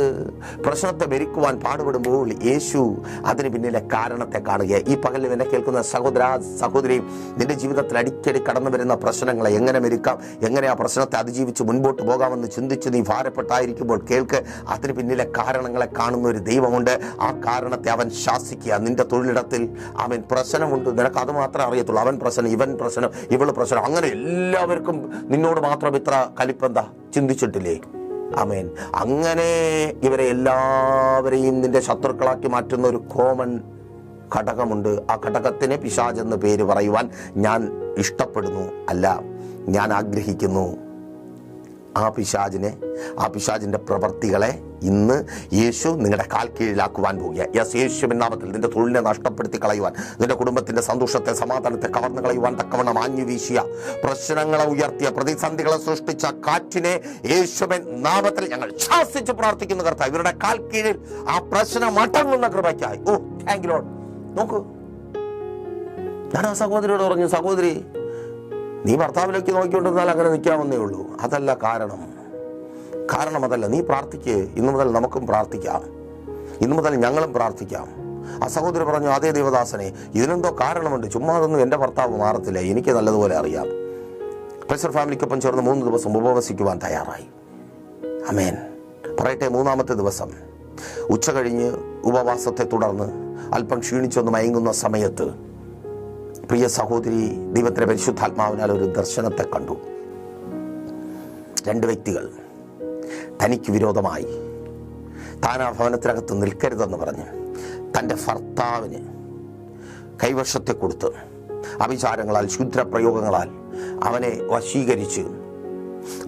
S1: പ്രശ്നത്തെ ഭരിക്കുവാൻ പാടുപെടുമ്പോൾ യേശു അതിന് പിന്നിലെ കാരണത്തെ കാണുക ഈ പകലിൽ എന്നെ കേൾക്കുന്ന സഹോദര സഹോദരി നിന്റെ ജീവിതത്തിൽ അടിക്കടി കടന്നു വരുന്ന പ്രശ്നങ്ങളെ എങ്ങനെ മെരുക്കാം എങ്ങനെ ആ പ്രശ്നത്തെ അതിജീവിച്ച് മുൻപോട്ട് പോകാമെന്ന് ചിന്തിച്ച് നീ ഭാരപ്പെട്ടായിരിക്കുമ്പോൾ കേൾക്ക്. അതിന് പിന്നിലെ കാരണങ്ങളെ കാണുന്ന ഒരു ദൈവമുണ്ട്. ആ കാരണത്തെ അവൻ ശാസിക്കുക. നിന്റെ തൊഴിലിടത്തിൽ അവൻ പ്രശ്നമുണ്ട്. നിനക്ക് അത് മാത്രമേ അറിയത്തുള്ളൂ. അവൻ പ്രശ്നം ഇവൻ പ്രശ്നം ഇവൾ പ്രശ്നം. അങ്ങനെ എല്ലാവർക്കും നിന്നോട് മാത്രം ഇത്ര കലിപ്പെന്താ ചിന്തിച്ചിട്ടില്ലേ? അമേൻ അങ്ങനെ ഇവരെ എല്ലാവരെയും നിന്റെ ശത്രുക്കളാക്കി മാറ്റുന്ന ഒരു കോമൺ ഘടകമുണ്ട്. ആ ഘടകത്തിന് പിശാജ് എന്ന് പേര് പറയുവാൻ ഞാൻ ഇഷ്ടപ്പെടുന്നു. അല്ല ഞാൻ ആഗ്രഹിക്കുന്നു. ആ പിശാജിനെ ആ പിശാജിന്റെ പ്രവർത്തികളെ ഇന്ന് യേശു നിങ്ങളുടെ കാൽ കീഴിലാക്കുവാൻ പോകുക യെസ് യേശുവിൻ നാമത്തിൽ നിന്റെ തൊഴിലിനെ നഷ്ടപ്പെടുത്തി കളയുവാൻ നിന്റെ കുടുംബത്തിന്റെ സന്തോഷത്തെ സമാധാനത്തെ കവർന്നു കളയുവാൻ തക്കവണ്ണം ആഞ്ഞു വീശിയ പ്രശ്നങ്ങളെ ഉയർത്തിയ പ്രതിസന്ധികളെ സൃഷ്ടിച്ച കാറ്റിനെ യേശുവിൻ നാമത്തിൽ ഞങ്ങൾ ശാസിച്ച് പ്രാർത്ഥിക്കുന്ന കർത്താവ്. ഇവരുടെ കാൽ കീഴിൽ ആ പ്രശ്നം മടങ്ങുന്ന കൃപയ്ക്കായി. ഓ താങ്ക് ലോഡ് നോക്കൂ. ഞാൻ ആ സഹോദരിയോട് പറഞ്ഞു സഹോദരി നീ ഭർത്താവിലേക്ക് നോക്കിക്കൊണ്ടിരുന്നാൽ അങ്ങനെ നിൽക്കാമെന്നേ ഉള്ളൂ. അതല്ല കാരണം. കാരണം അതല്ല. നീ പ്രാർത്ഥിക്ക്. ഇന്നു മുതൽ നമുക്കും പ്രാർത്ഥിക്കാം. ഇന്നു മുതൽ ഞങ്ങളും പ്രാർത്ഥിക്കാം. ആ സഹോദരി പറഞ്ഞു അതേ ദേവദാസനെ ഇതിനെന്തോ കാരണമുണ്ട്. ചുമ്മാ അതൊന്നും എന്റെ ഭർത്താവ് മാറത്തില്ല. എനിക്ക് നല്ലതുപോലെ അറിയാം. പ്രഷർ ഫാമിലിക്കൊപ്പം ചേർന്ന് മൂന്ന് ദിവസം ഉപവസിക്കുവാൻ തയ്യാറായി. അമേൻ പറയട്ടെ മൂന്നാമത്തെ ദിവസം. ഉച്ച കഴിഞ്ഞ് ഉപവാസത്തെ തുടർന്ന് അല്പം ക്ഷീണിച്ചൊന്ന് മയങ്ങുന്ന സമയത്ത് പ്രിയ സഹോദരി ദൈവത്തിന്റെ പരിശുദ്ധാത്മാവിനാൽ ഒരു ദർശനത്തെ കണ്ടു. രണ്ട് വ്യക്തികൾ തനിക്ക് വിരോധമായി താൻ ആ ഭവനത്തിനകത്ത് നിൽക്കരുതെന്ന് പറഞ്ഞ് തന്റെ ഭർത്താവിന് കൈവശത്തെ കൊടുത്ത് അഭിചാരങ്ങളാൽ ശുദ്രപ്രയോഗങ്ങളാൽ അവനെ വശീകരിച്ച്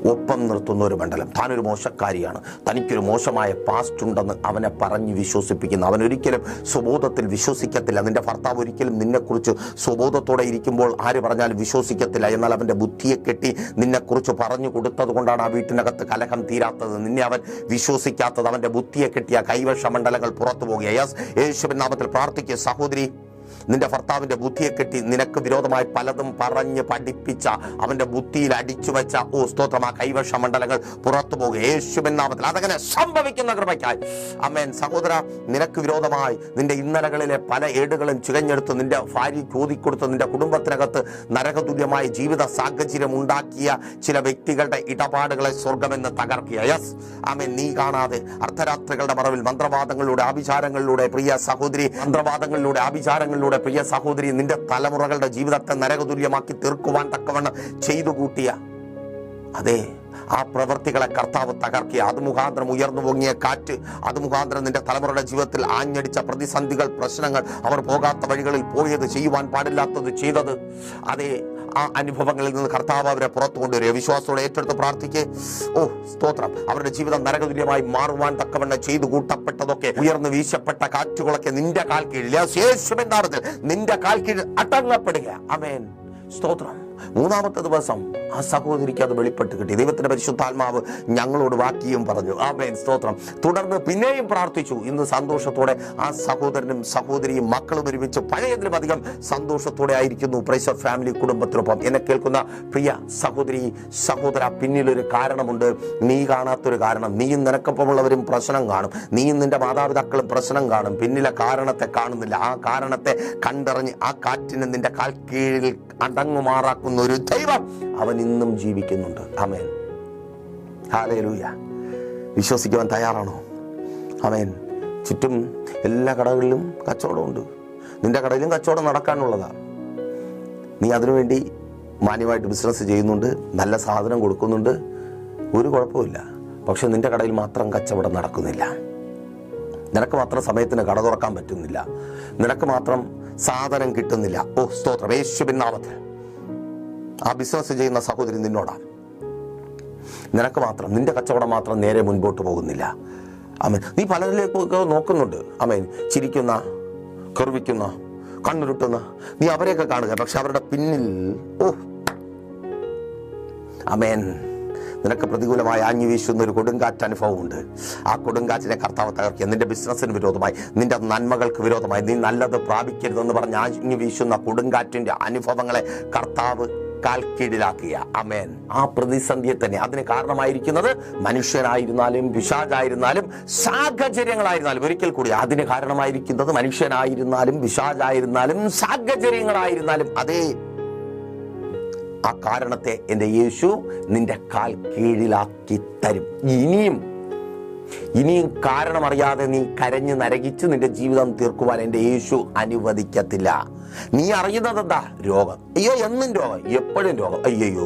S1: ഒപ്പം നിർത്തുന്ന ഒരു മണ്ഡലം. താനൊരു മോശക്കാരിയാണ്. തനിക്കൊരു മോശമായ പാസ്റ്റ് ഉണ്ടെന്ന് അവനെ പറഞ്ഞ് വിശ്വസിപ്പിക്കുന്നു. അവൻ ഒരിക്കലും സ്വബോധത്തിൽ വിശ്വസിക്കത്തില്ല. നിന്റെ ഭർത്താവ് ഒരിക്കലും നിന്നെക്കുറിച്ച് സ്വബോധത്തോടെ ഇരിക്കുമ്പോൾ ആര് പറഞ്ഞാലും വിശ്വസിക്കത്തില്ല. എന്നാൽ അവന്റെ ബുദ്ധിയെ കെട്ടി നിന്നെക്കുറിച്ച് പറഞ്ഞു കൊടുത്തത് കൊണ്ടാണ് ആ വീട്ടിനകത്ത് കലഹം തീരാത്തത്. നിന്നെ അവൻ വിശ്വസിക്കാത്തത്. അവന്റെ ബുദ്ധിയെ കെട്ടിയ കൈവശ മണ്ഡലങ്ങൾ പുറത്തു പോകുക യേശുവിൻ നാമത്തിൽ പ്രാർത്ഥിക്കുക. സഹോദരി നിന്റെ ഭർത്താവിന്റെ ബുദ്ധിയെ കെട്ടി നിനക്ക് വിരോധമായി പലതും പറഞ്ഞ് പഠിപ്പിച്ച അവന്റെ ബുദ്ധിയിൽ അടിച്ചു വെച്ച ഓ സ്തോത്രം ആ കൈവശ മണ്ഡലങ്ങൾ പുറത്തു പോകുക യേശുവിൻ നാമത്തിൽ അതങ്ങനെ സംഭവിക്കുന്ന കൃപയ്ക്കായി. അമ്മേൻ സഹോദര നിനക്ക് വിരോധമായി നിന്റെ ഇന്നലകളിലെ പല ഏടുകളും ചുകഞ്ഞെടുത്ത് നിന്റെ ഭാര്യ ചോദിക്കൊടുത്ത് നിന്റെ കുടുംബത്തിനകത്ത് നരകതുല്യമായ ജീവിത സാഹചര്യം ഉണ്ടാക്കിയ ചില വ്യക്തികളുടെ ഇടപാടുകളെ സ്വർഗമെന്ന് തകർക്കുക. യെസ് ആമേൻ നീ കാണാതെ അർദ്ധരാത്രികളുടെ മറവിൽ മന്ത്രവാദങ്ങളിലൂടെ ആഭിചാരങ്ങളിലൂടെ പ്രിയ സഹോദരി മന്ത്രവാദങ്ങളിലൂടെ ആഭിചാരങ്ങളിലൂടെ പ്രിയ സഹോദരി നിന്റെ തലമുറകളുടെ ജീവിതത്തെ നരകതുല്യമാക്കി തീർക്കുവാൻ തക്കവണ്ണം ചെയ്തു കൂട്ടിയ അതെ ആ പ്രവൃത്തികളെ കർത്താവ് തകർക്കി അത് മുഖാന്തരം ഉയർന്നു പൊങ്ങിയ കാറ്റ് അത് മുഖാന്തരം നിന്റെ തലമുറയുടെ ജീവിതത്തിൽ ആഞ്ഞടിച്ച പ്രതിസന്ധികൾ പ്രശ്നങ്ങൾ അവർ പോകാത്ത വഴികളിൽ പോയത് ചെയ്യുവാൻ പാടില്ലാത്തത് ചെയ്തത്. അതെ ആ അനുഭവങ്ങളിൽ നിന്ന് കർത്താവ് അവരെ പുറത്തു കൊണ്ടുവരിക വിശ്വാസത്തോടെ ഏറ്റെടുത്ത് പ്രാർത്ഥിക്ക്. ഓ സ്തോത്രം. അവരുടെ ജീവിതം നരകതുല്യമായി മാറുവാൻ തക്കവണ്ണം ചെയ്തു കൂട്ടപ്പെട്ടതൊക്കെ ഉയർന്നു വീശപ്പെട്ട കാറ്റുകളൊക്കെ നിന്റെ കാൽ കീഴിൽ. നിന്റെ കാൽ കീഴിൽ അടങ്ങപ്പെടുക. അമേൻ സ്തോത്രം. മൂന്നാമത്തെ ദിവസം ആ സഹോദരിക്ക് അത് വെളിപ്പെട്ട് കിട്ടി. ദൈവത്തിന്റെ പരിശുദ്ധാത്മാവ് ഞങ്ങളോട് വാക്യം പറഞ്ഞു. ആമേൻ. സ്തോത്രം. തുടർന്ന് പിന്നെയും പ്രാർത്ഥിച്ചു. ഇന്ന് സന്തോഷത്തോടെ ആ സഹോദരനും സഹോദരിയും മക്കളും ഒരുമിച്ച് പഴയതിലും അധികം സന്തോഷത്തോടെ ആയിരിക്കുന്നു. പ്രൈസർ ഫാമിലി കുടുംബത്തിനൊപ്പം. എന്നെ കേൾക്കുന്ന പ്രിയ സഹോദരി സഹോദര പിന്നിലൊരു കാരണമുണ്ട്. നീ കാണാത്തൊരു കാരണം. നീയും നിനക്കൊപ്പമുള്ളവരും പ്രശ്നം കാണും. നീയും നിന്റെ മാതാപിതാക്കളും പ്രശ്നം കാണും. പിന്നിലെ കാരണത്തെ കാണുന്നില്ല. ആ കാരണത്തെ കണ്ടറിഞ്ഞ് ആ കാറ്റിനെ നിന്റെ കാൽ കീഴിൽ അടങ്ങുമാറാക്കുന്ന ഒരു ദൈവം അവൻ ഇന്നും ജീവിക്കുന്നുണ്ട്. അമേൻ ഹാലയിലൂയ വിശ്വസിക്കുവാൻ തയ്യാറാണോ? അമേൻ ചുറ്റും എല്ലാ കടകളിലും കച്ചവടമുണ്ട്. നിന്റെ കടയിലും കച്ചവടം നടക്കാനുള്ളതാണ് നീ അതിനുവേണ്ടി മാന്യമായിട്ട് ബിസിനസ് ചെയ്യുന്നുണ്ട്. നല്ല സാധനം കൊടുക്കുന്നുണ്ട്. ഒരു കുഴപ്പമില്ല പക്ഷെ നിന്റെ കടയിൽ മാത്രം കച്ചവടം നടക്കുന്നില്ല. നിനക്ക് മാത്രം സമയത്തിന് കട തുറക്കാൻ പറ്റുന്നില്ല. നിനക്ക് മാത്രം സാധനം കിട്ടുന്നില്ല. ഓ സ്തോത്രം. നാമത്തിൽ. ആ ബിസിനസ് ചെയ്യുന്ന സഹോദരി നിന്നോടാണ് നിനക്ക് മാത്രം നിന്റെ കച്ചവടം മാത്രം നേരെ മുൻപോട്ട് പോകുന്നില്ല. അമേൻ നീ പലരിലേക്ക് നോക്കുന്നുണ്ട്. അമേൻ ചിരിക്കുന്ന കെറുവിക്കുന്ന കണ്ണുരുട്ടുന്ന നീ അവരെയൊക്കെ കാണുക. പക്ഷെ അവരുടെ പിന്നിൽ ഓ. അമേൻ നിനക്ക് പ്രതികൂലമായി ആഞ്ഞു വീശുന്ന ഒരു കൊടുങ്കാറ്റ് അനുഭവമുണ്ട് ആ കൊടുങ്കാറ്റിനെ കർത്താവ് തകർക്കുക. നിന്റെ ബിസിനസ്സിന് വിരോധമായി നിന്റെ നന്മകൾക്ക് വിരോധമായി നീ നല്ലത് പ്രാപിക്കരുതെന്ന് പറഞ്ഞ് ആഞ്ഞു വീശുന്ന കൊടുങ്കാറ്റിന്റെ അനുഭവങ്ങളെ കർത്താവ് കാൽ കീഴിലാക്കുക അമേൻ ആ പ്രതിസന്ധിയെ തന്നെ. അതിന് കാരണമായിരിക്കുന്നത് മനുഷ്യനായിരുന്നാലും വിശാചായിരുന്നാലും സാഹചര്യങ്ങളായിരുന്നാലും. ഒരിക്കൽ കൂടി അതിന് കാരണമായിരിക്കുന്നത് മനുഷ്യനായിരുന്നാലും വിശാചായിരുന്നാലും സാഹചര്യങ്ങളായിരുന്നാലും. അതേ ആ കാരണത്തെ എന്റെ യേശു നിന്റെ കാൽ കീഴിലാക്കി തരും. ഇനിയും ഇനിയും കാരണമറിയാതെ നീ കരഞ്ഞ് നരകിച്ച് നിന്റെ ജീവിതം തീർക്കുവാൻ എന്റെ യേശു അനുവദിക്കത്തില്ല. നീ അറിയുന്നത് എന്താ? രോഗം. അയ്യോ എന്നും രോഗം. എപ്പോഴും രോഗം. അയ്യോ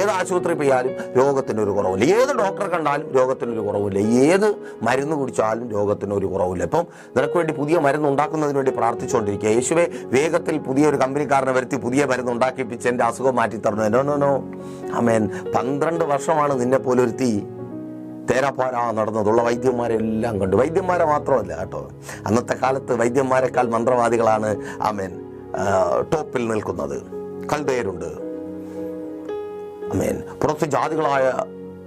S1: ഏത് ആശുപത്രി പോയാലും രോഗത്തിനൊരു കുറവില്ല. ഏത് ഡോക്ടറെ കണ്ടാലും രോഗത്തിനൊരു കുറവില്ല. ഏത് മരുന്ന് കുടിച്ചാലും രോഗത്തിനൊരു കുറവില്ല. ഇപ്പം നിനക്ക് വേണ്ടി പുതിയ മരുന്ന് ഉണ്ടാക്കുന്നതിന് വേണ്ടി പ്രാർത്ഥിച്ചുകൊണ്ടിരിക്കുക. യേശുവെ വേഗത്തിൽ പുതിയൊരു കമ്പനിക്കാരനെ വരുത്തി പുതിയ മരുന്ന് ഉണ്ടാക്കിപ്പിച്ച് എന്റെ അസുഖം മാറ്റി തരണം നോ നോ നോ അമേൻ പന്ത്രണ്ട് വർഷമാണ് നിന്നെ പോലൊരുത്തി തേരാപ്പാരാ നടന്നതുള്ള വൈദ്യന്മാരെല്ലാം കണ്ടു. വൈദ്യന്മാരെ മാത്രമല്ല കേട്ടോ. അന്നത്തെ കാലത്ത് വൈദ്യന്മാരെക്കാൾ മന്ത്രവാദികളാണ് ആമേൻ ടോപ്പിൽ നിൽക്കുന്നത്. കൽതേരുണ്ട് അമേൻ പുറത്ത് ജാതികളായ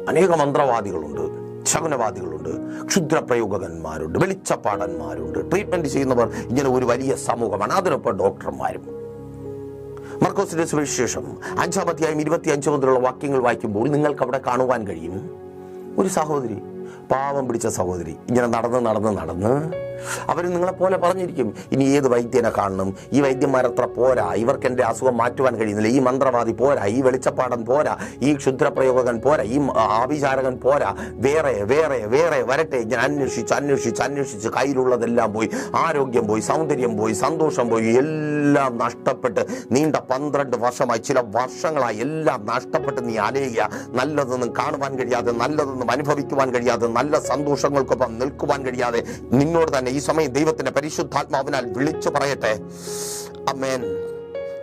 S1: അനേക മന്ത്രവാദികളുണ്ട് ശകുനവാദികളുണ്ട് ക്ഷുദ്രപ്രയോഗകന്മാരുണ്ട് വെളിച്ചപ്പാടന്മാരുണ്ട്. ട്രീറ്റ്മെന്റ് ചെയ്യുന്നവർ ഇങ്ങനെ ഒരു വലിയ സമൂഹമാണ്. അതിനൊപ്പം ഡോക്ടർമാരും. മർക്കോസിന്റെ സുവിശേഷം അഞ്ചാം അധ്യായം ഇരുപത്തി അഞ്ച് മുതലുള്ള വാക്യങ്ങൾ വായിക്കുമ്പോൾ നിങ്ങൾക്ക് അവിടെ കാണുവാൻ കഴിയും. ഒരു സഹോദരി. പാവം പിടിച്ച സഹോദരി. ഇങ്ങനെ നടന്ന് നടന്ന് നടന്ന് അവർ നിങ്ങളെപ്പോലെ പറഞ്ഞിരിക്കും. ഇനി ഏത് വൈദ്യനെ കാണണം? ഈ വൈദ്യന്മാരത്ര പോരാ. ഇവർക്ക് എന്റെ അസുഖം മാറ്റുവാൻ കഴിയുന്നില്ല. ഈ മന്ത്രവാദി പോരാ. ഈ വെളിച്ചപ്പാടൻ പോരാ. ഈ ക്ഷുദ്രപ്രയോഗകൻ പോരാ. ഈ ആഭിചാരകൻ പോരാ. വേറെ വേറെ വേറെ വരട്ടെ. ഞാൻ അന്വേഷിച്ച് അന്വേഷിച്ച് അന്വേഷിച്ച് കയ്യിലുള്ളതെല്ലാം പോയി. ആരോഗ്യം പോയി സൗന്ദര്യം പോയി സന്തോഷം പോയി. എല്ലാം നഷ്ടപ്പെട്ട് നീണ്ട പന്ത്രണ്ട് വർഷമായി ചില വർഷങ്ങളായി എല്ലാം നഷ്ടപ്പെട്ട് നീ അലയുക. നല്ലതൊന്നും കാണുവാൻ കഴിയാതെ നല്ലതൊന്നും അനുഭവിക്കുവാൻ കഴിയാതെ നല്ല സന്തോഷങ്ങൾക്കൊപ്പം നിൽക്കുവാൻ കഴിയാതെ നിന്നോട് തന്നെ ഈ സമയം ദൈവത്തിന്റെ പരിശുദ്ധാത്മാവിനാൽ വിളിച്ചു പറയട്ടെ. അമ്മേൻ.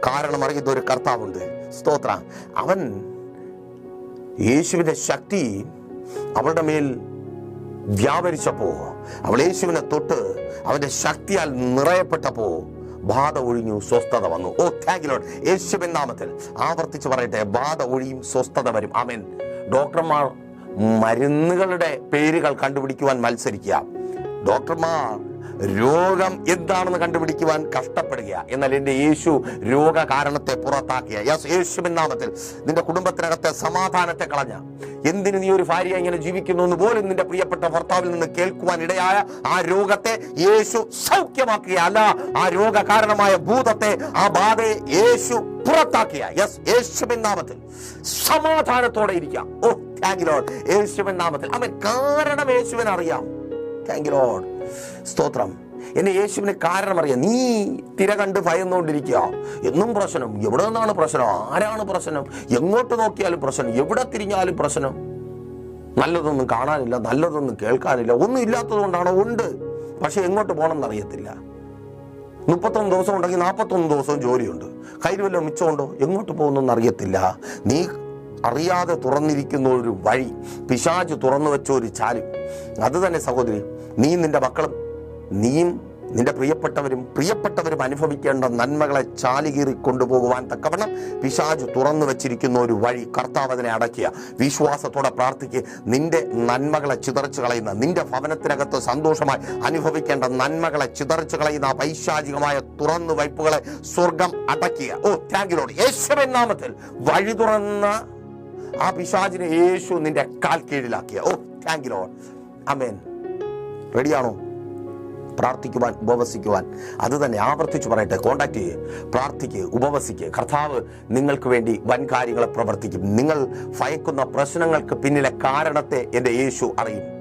S1: കാരണം അറിയുന്ന ഒരു കർത്താവുണ്ട്. സ്തോത്ര. അവൻ യേശുവിന്റെ ശക്തി അവളുടെ മേൽ വ്യാപരിച്ചപ്പോ അവൾ യേശുവിനെ തൊട്ട് അവന്റെ ശക്തിയാൽ നിറയപ്പെട്ടപ്പോ ബാധ ഒഴിഞ്ഞു സ്വസ്ഥത വന്നു. ഓ താങ്ക് ലോഡ് യേശുവിൻ നാമത്തിൽ ആവർത്തിച്ച് പറയട്ടെ ബാധ ഒഴിയും സ്വസ്ഥത വരും. ആമേൻ ഡോക്ടർമാർ മരുന്നുകളുടെ പേരുകൾ കണ്ടുപിടിക്കുവാൻ മത്സരിക്കുക. ഡോക്ടർമാർ രോഗം എന്താണെന്ന് കണ്ടുപിടിക്കുവാൻ കഷ്ടപ്പെടുക. എന്നാൽ എന്റെ യേശു രോഗകാരണത്തെ പുറത്താക്കിയ. യാസ് യേശുവിൻ നാമത്തിൽ നിന്റെ കുടുംബത്തിനകത്തെ സമാധാനത്തെ കളഞ്ഞ. എന്തിന് നീ ഒരു ഭാര്യ ഇങ്ങനെ ജീവിക്കുന്നു എന്ന് പോലും നിന്റെ പ്രിയപ്പെട്ട ഭർത്താവിൽ നിന്ന് കേൾക്കുവാൻ ഇടയായ ആ രോഗത്തെ യേശു സൗഖ്യമാക്കുക അല്ല ആ രോഗകാരണമായ ഭൂതത്തെ ആ ബാധയെ യേശു പുറത്താക്കിയ. യെസ് യേശുവിൻ നാമത്തിൽ സമാധാനത്തോടെ ഇരിക്കാം ഓ താങ്ക് ലോഡ് യേശുവൻ നാമത്തിൽ. അവൻ കാരണം യേശുവൻ അറിയാം. താങ്ക് ലോഡ് സ്തോത്രം. എന്നെ യേശുവിന് കാരണം അറിയാം. നീ തിര കണ്ട് ഭയന്നുകൊണ്ടിരിക്കുക. എന്നും പ്രശ്നം. എവിടെ നിന്നാണ് പ്രശ്നം? ആരാണ് പ്രശ്നം? എങ്ങോട്ട് നോക്കിയാലും പ്രശ്നം? എവിടെ തിരിഞ്ഞാലും പ്രശ്നം? നല്ലതൊന്നും കാണാനില്ല നല്ലതൊന്നും കേൾക്കാനില്ല. ഒന്നും ഇല്ലാത്തതുകൊണ്ടാണ് ഉണ്ട്. പക്ഷെ എങ്ങോട്ട് പോകണം എന്നറിയത്തില്ല മുപ്പത്തൊന്ന് ദിവസം ഉണ്ടെങ്കിൽ നാൽപ്പത്തൊന്ന് ദിവസവും ജോലിയുണ്ട്. കയ്യിൽ വല്ല മിച്ചമുണ്ടോ? എങ്ങോട്ട് പോകുന്നു അറിയത്തില്ല. നീ അറിയാതെ തുറന്നിരിക്കുന്ന ഒരു വഴി പിശാച് തുറന്നു വെച്ച ഒരു ചാൽ. അത് തന്നെ സഹോദരി നീ നിന്റെ മക്കളും നീയും നിന്റെ പ്രിയപ്പെട്ടവരും പ്രിയപ്പെട്ടവരും അനുഭവിക്കേണ്ട നന്മകളെ ചാലുകീറി കൊണ്ടുപോകുവാൻ തക്കവണ്ണം പിശാജ് തുറന്നു വെച്ചിരിക്കുന്ന ഒരു വഴി കർത്താവ് അതിനെ അടയ്ക്കുക. വിശ്വാസത്തോടെ പ്രാർത്ഥിക്കുക നിന്റെ നന്മകളെ ചിതറിച്ചു കളയുന്ന നിന്റെ ഭവനത്തിനകത്ത് സന്തോഷമായി അനുഭവിക്കേണ്ട നന്മകളെ ചിതറിച്ചു കളയുന്ന പൈശാചികമായ തുറന്നു വയ്പ്പുകളെ സ്വർഗം അടയ്ക്കുക. ഓ താങ്കിലോട് യേശുവിൻ നാമത്തിൽ വഴി തുറന്ന ആ പിശാചിനെ യേശു നിന്റെ കാൽ കീഴിലാക്കിയ. ഓ താങ്ക് ലോഡ് അമേൻ റെഡിയാണോ പ്രാർത്ഥിക്കുവാൻ ഉപവസിക്കുവാൻ. അത് തന്നെ ആവർത്തിച്ച് പറയട്ടെ കോണ്ടാക്ട് ചെയ്യുക പ്രാർത്ഥിക്കുക ഉപവസിക്കുക കർത്താവ് നിങ്ങൾക്ക് വേണ്ടി വൻ കാര്യങ്ങളെ പ്രവർത്തിക്കും. നിങ്ങൾ ഭയക്കുന്ന പ്രശ്നങ്ങൾക്ക് പിന്നിലെ കാരണത്തെ എന്റെ യേശു അറിയും.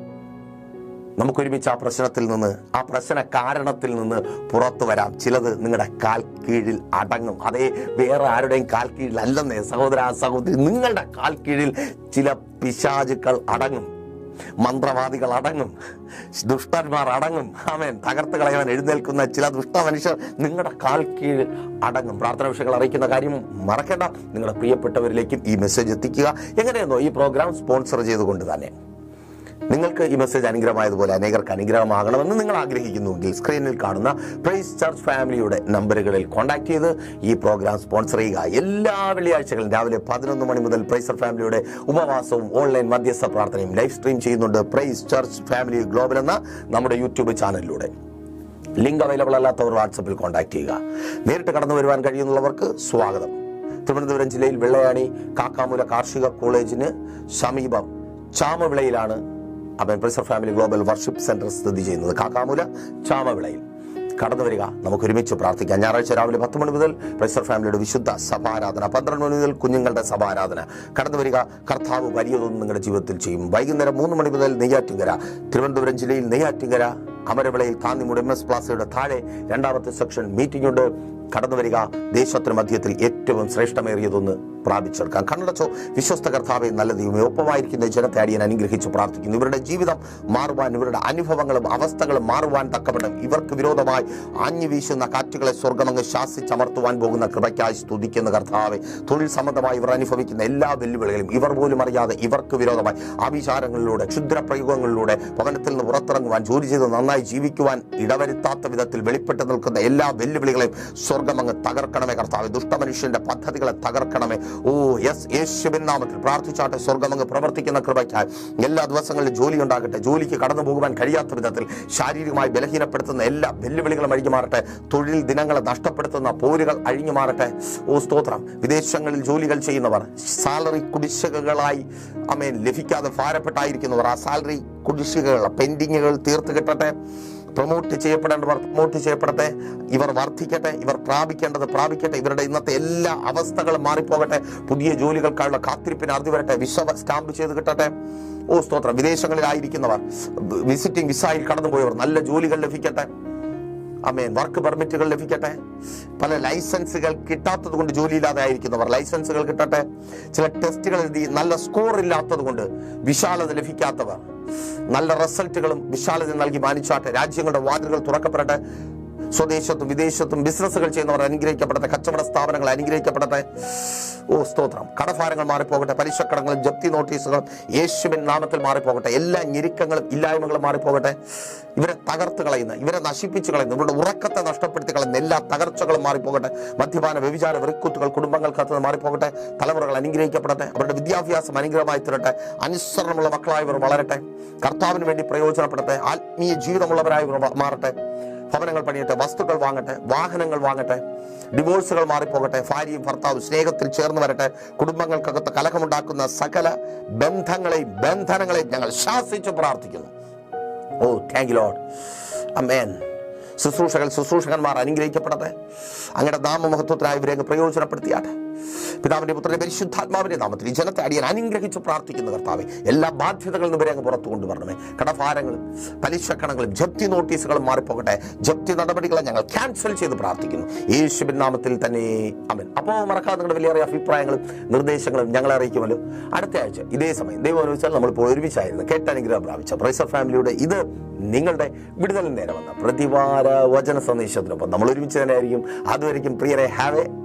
S1: നമുക്കൊരുമിച്ച് ആ പ്രശ്നത്തിൽ നിന്ന് ആ പ്രശ്ന കാരണത്തിൽ നിന്ന് പുറത്തു വരാം. ചിലത് നിങ്ങളുടെ കാൽ കീഴിൽ അടങ്ങും. അതേ വേറെ ആരുടെയും കാൽ കീഴിൽ അല്ലെന്നേ സഹോദര സഹോദരി നിങ്ങളുടെ കാൽ കീഴിൽ ചില പിശാചുക്കൾ അടങ്ങും. മന്ത്രവാദികൾ അടങ്ങും. ദുഷ്ടന്മാർ അടങ്ങും. ആമേൻ. തകർത്ത് കളയാൻ എഴുന്നേൽക്കുന്ന ചില ദുഷ്ട മനുഷ്യർ നിങ്ങളുടെ കാൽ കീഴിൽ അടങ്ങും. പ്രാർത്ഥന വിഷയങ്ങൾ അറിയിക്കുന്ന കാര്യം മറക്കേണ്ട. നിങ്ങളുടെ പ്രിയപ്പെട്ടവരിലേക്കും ഈ മെസ്സേജ് എത്തിക്കുക. എങ്ങനെയെന്നോ ഈ പ്രോഗ്രാം സ്പോൺസർ ചെയ്തുകൊണ്ട് തന്നെ. നിങ്ങൾക്ക് ഈ മെസ്സേജ് അനുഗ്രഹമായതുപോലെ അനേകർക്ക് അനുഗ്രഹമാകണമെന്ന് നിങ്ങൾ ആഗ്രഹിക്കുന്നുവെങ്കിൽ സ്ക്രീനിൽ കാണുന്ന പ്രൈസ് ചർച്ച് ഫാമിലിയുടെ നമ്പറുകളിൽ കോൺടാക്ട് ചെയ്ത് ഈ പ്രോഗ്രാം സ്പോൺസർ ചെയ്യുക. എല്ലാ വെള്ളിയാഴ്ചകളും രാവിലെ പതിനൊന്ന് മണി മുതൽ പ്രൈസർ ഫാമിലിയുടെ ഉപവാസവും ഓൺലൈൻ മധ്യസ്ഥ പ്രാർത്ഥനയും ലൈവ് സ്ട്രീം ചെയ്യുന്നുണ്ട് പ്രൈസ് ചർച്ച് ഫാമിലി ഗ്ലോബൽ എന്ന നമ്മുടെ യൂട്യൂബ് ചാനലിലൂടെ ലിങ്ക് അവൈലബിൾ അല്ലാത്തവർ വാട്സപ്പിൽ കോൺടാക്ട് ചെയ്യുക. നേരിട്ട് കടന്നു വരുവാൻ കഴിയുന്നവർക്ക് സ്വാഗതം. തിരുവനന്തപുരം ജില്ലയിൽ വെള്ളയാണി കാക്കാമൂല കാർഷിക കോളേജിന് സമീപം ചാമവിളയിലാണ് അവൻ praiser family global worship centre സ്ഥിതി ചെയ്യുന്നത് കാക്കാമൂല ചാമവിളയിൽ കടന്നു വരിക. നമുക്ക് ഒരുമിച്ച് പ്രാർത്ഥിക്കാം. ഞായറാഴ്ച രാവിലെ പത്ത് മണി മുതൽ പ്രസർ ഫാമിലിയുടെ വിശുദ്ധ സഭാരാധന. പന്ത്രണ്ട് മണി മുതൽ കുഞ്ഞുങ്ങളുടെ സഭാരാധന. കടന്നു വരിക. കർത്താവ് വലിയതൊന്നും നിങ്ങളുടെ ജീവിതത്തിൽ ചെയ്യും. വൈകുന്നേരം മൂന്ന് മണി മുതൽ നെയ്യാറ്റിങ്കര. തിരുവനന്തപുരം ജില്ലയിൽ നെയ്യാറ്റിങ്കര അമരവിളയിൽ കാന്നിമൂട് എം എസ് പ്ലാസയുടെ താഴെ രണ്ടാമത്തെ സെക്ഷൻ മീറ്റിംഗ് ഉണ്ട്. കടന്നു വരിക. ദേശത്തിന് മധ്യത്തിൽ ഏറ്റവും ശ്രേഷ്ഠമേറിയതൊന്ന് പ്രാപിച്ചെടുക്കാം കണ്ണടച്ചോ വിശ്വസ്ത കർത്താവെ നല്ല ദൈവമേ ഒപ്പമായിരിക്കുന്ന ജനത്തെ അടിയൻ അനുഗ്രഹിച്ച് പ്രാർത്ഥിക്കുന്നു. ഇവരുടെ ജീവിതം മാറുവാൻ ഇവരുടെ അനുഭവങ്ങളും അവസ്ഥകളും മാറുവാൻ തക്കവണ്ണം ഇവർക്ക് വിരോധമായി ആഞ്ഞു വീശുന്ന കാറ്റുകളെ സ്വർഗമങ്ങ് ശാസിച്ചമർത്തുവാൻ പോകുന്ന കൃപയ്ക്കായി സ്തുതിക്കുന്ന കർത്താവെ. തൊഴിൽ സംബന്ധമായി ഇവർ അനുഭവിക്കുന്ന എല്ലാ വെല്ലുവിളികളും ഇവർ പോലും അറിയാതെ ഇവർക്ക് വിരോധമായി ആഭിചാരങ്ങളിലൂടെ ക്ഷുദ്രപ്രയോഗങ്ങളിലൂടെ ഭവനത്തിൽ നിന്ന് പുറത്തിറങ്ങുവാൻ ജോലി ചെയ്ത് നന്നായി ജീവിക്കുവാൻ ഇടവരുത്താത്ത വിധത്തിൽ വെളിപ്പെട്ട് നിൽക്കുന്ന എല്ലാ വെല്ലുവിളികളെയും സ്വർഗമങ്ങ് തകർക്കണമേ കർത്താവെ. ദുഷ്ടമനുഷ്യന്റെ പദ്ധതികളെ തകർക്കണമേ. ഓ യെസ് യേശുബിൻ നാമത്തിൽ പ്രാർത്ഥിച്ചാട്ടെ സ്വർഗമങ്ങ് പ്രവർത്തിക്കുന്ന കൃപയ്ക്കായി. എല്ലാ ദിവസങ്ങളിലും ജോലി ഉണ്ടാകട്ടെ. ജോലിക്ക് കടന്നു പോകുവാൻ കഴിയാത്ത വിധത്തിൽ ശാരീരികമായി ബലഹീനപ്പെടുത്തുന്ന എല്ലാ വെല്ലുവിളികളും അഴിഞ്ഞു മാറട്ടെ. തൊഴിൽ ദിനങ്ങളെ നഷ്ടപ്പെടുത്തുന്ന പോരുകൾ അഴിഞ്ഞു മാറട്ടെ. ഓ സ്തോത്രം. വിദേശങ്ങളിൽ ജോലികൾ ചെയ്യുന്നവർ സാലറി കുടിശ്ശികകളായി അമേൻ ലഭിക്കാതെ ഭാരപ്പെട്ടായിരിക്കുന്നവർ ആ സാലറി കുടിശ്ശികകൾ പെൻഡിങ്ങുകൾ തീർത്ത് കിട്ടട്ടെ. പ്രൊമോട്ട് ചെയ്യപ്പെടേണ്ടവർ പ്രൊമോട്ട് ചെയ്യപ്പെടട്ടെ. ഇവർ വർദ്ധിക്കട്ടെ ഇവർ പ്രാപിക്കേണ്ടത് പ്രാപിക്കട്ടെ. ഇവരുടെ ഇന്നത്തെ എല്ലാ അവസ്ഥകളും മാറിപ്പോകട്ടെ. പുതിയ ജോലികൾക്കായുള്ള കാത്തിരിപ്പിന് അറുതി വരട്ടെ. വിസ സ്റ്റാമ്പ് ചെയ്ത് കിട്ടട്ടെ. ഓ സ്തോത്രം. വിദേശങ്ങളിലായിരിക്കുന്നവർ വിസിറ്റിംഗ് വിസയിൽ കടന്നുപോയവർ നല്ല ജോലികൾ ലഭിക്കട്ടെ. അമേൻ വർക്ക് പെർമിറ്റുകൾ ലഭിക്കട്ടെ. പല ലൈസൻസുകൾ കിട്ടാത്തത് കൊണ്ട് ജോലിയില്ലാതെ ആയിരിക്കുന്നവർ ലൈസൻസുകൾ കിട്ടട്ടെ. ചില ടെസ്റ്റുകൾ എഴുതി നല്ല സ്കോർ ഇല്ലാത്തത് കൊണ്ട് വിശാലത ലഭിക്കാത്തവർ. നല്ല റിസൾട്ടുകളും വിശാലത നൽകി മാനിച്ചാട്ടെ. രാജ്യങ്ങളുടെ വാതിലുകൾ തുറക്കപ്പെടട്ടെ. സ്വദേശത്തും വിദേശത്തും ബിസിനസ്സുകൾ ചെയ്യുന്നവർ അനുഗ്രഹിക്കപ്പെടട്ടെ കച്ചവട സ്ഥാപനങ്ങൾ അനുഗ്രഹിക്കപ്പെടട്ടെ. ഓ സ്തോത്രം. കടഭാരങ്ങൾ മാറിപ്പോകട്ടെ പലിശക്കടങ്ങളും ജപ്തി നോട്ടീസുകളും യേശുവിൻ നാമത്തിൽ മാറിപ്പോകട്ടെ എല്ലാ ഞെരുക്കങ്ങളും ഇല്ലായ്മകളും മാറിപ്പോകട്ടെ. ഇവരെ തകർത്ത് കളയുന്ന ഇവരെ നശിപ്പിച്ചു കളയുന്ന ഇവരുടെ ഉറക്കത്തെ നഷ്ടപ്പെടുത്തി കളയുന്ന എല്ലാ തകർച്ചകളും മാറിപ്പോകട്ടെ. മദ്യപാന വ്യഭിചാര വെറുക്കൂത്തുകൾ കുടുംബങ്ങൾക്കകത്ത് മാറിപ്പോകട്ടെ. തലമുറകൾ അനുഗ്രഹിക്കപ്പെടട്ടെ. അവരുടെ വിദ്യാഭ്യാസം അനുഗ്രഹമായി തീരട്ടെ. അനുസരണമുള്ള മക്കളായവർ വളരട്ടെ. കർത്താവിന് വേണ്ടി പ്രയോജനപ്പെടട്ടെ. ആത്മീയ ജീവിതമുള്ളവരായി മാറട്ടെ. ഭവനങ്ങൾ പണിയട്ടെ വസ്തുക്കൾ വാങ്ങട്ടെ വാഹനങ്ങൾ വാങ്ങട്ടെ ഡിവോഴ്സുകൾ മാറിപ്പോകട്ടെ ഭാര്യയും ഭർത്താവും സ്നേഹത്തിൽ ചേർന്ന് വരട്ടെ കുടുംബങ്ങൾക്കകത്ത് കലഹമുണ്ടാക്കുന്ന സകല ബന്ധങ്ങളെയും ബന്ധനങ്ങളെയും ഞങ്ങൾ ശാസിച്ച് പ്രാർത്ഥിക്കുന്നു. ഓ താങ്ക് ലോഡ് അമേൻ ശുശ്രൂഷകൾ ശുശ്രൂഷകന്മാർ അനുഗ്രഹിക്കപ്പെടട്ടെ. അങ്ങയുടെ നാമമഹത്വത്തിനായി ഇവരെ പ്രയോജനപ്പെടുത്തിയാട്ടെ. പിതാവിന്റെ പുത്രനെ പരിശുദ്ധാത്മാവിന്റെ നാമത്തിൽ ഈ ജനത്തെ അടിയാൻ അനുഗ്രഹിച്ച് പ്രാർത്ഥിക്കുന്ന കർത്താവെ എല്ലാ ബാധ്യതകളിൽ നിന്ന് ഇവരെ അങ്ങ് പുറത്തു കൊണ്ടുവരണമേ. കടഭാരങ്ങളും പലിശക്കണങ്ങളും ജപ്തി നോട്ടീസുകളും മാറിപ്പോകട്ടെ. ജപ്തി നടപടികളെ ഞങ്ങൾ ക്യാൻസൽ ചെയ്ത് പ്രാർത്ഥിക്കുന്നു. യേശുബിൻ നാമത്തിൽ തന്നെ. അമൻ അപ്പോൾ മറക്കാതെ നിങ്ങളുടെ വലിയ അഭിപ്രായങ്ങളും നിർദ്ദേശങ്ങളും ഞങ്ങളെ അറിയിക്കുമല്ലോ. അടുത്ത ആഴ്ച ഇതേ സമയം ദൈവം അനുവദിച്ചാൽ നമ്മൾ ഇപ്പോൾ ഒരുമിച്ചായിരുന്നു കേട്ട അനുഗ്രഹം പ്രാപിച്ച പ്രൈസർ ഫാമിലിയുടെ ഇത് നിങ്ങളുടെ വിടുതൽ നേരമെന്ന പ്രതിവാര വചന സന്ദേശത്തിനൊപ്പം നമ്മൾ ഒരുമിച്ച് തന്നെ ആയിരിക്കും. അതുവരെയും പ്രിയരെ have a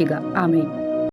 S2: ആമേൻ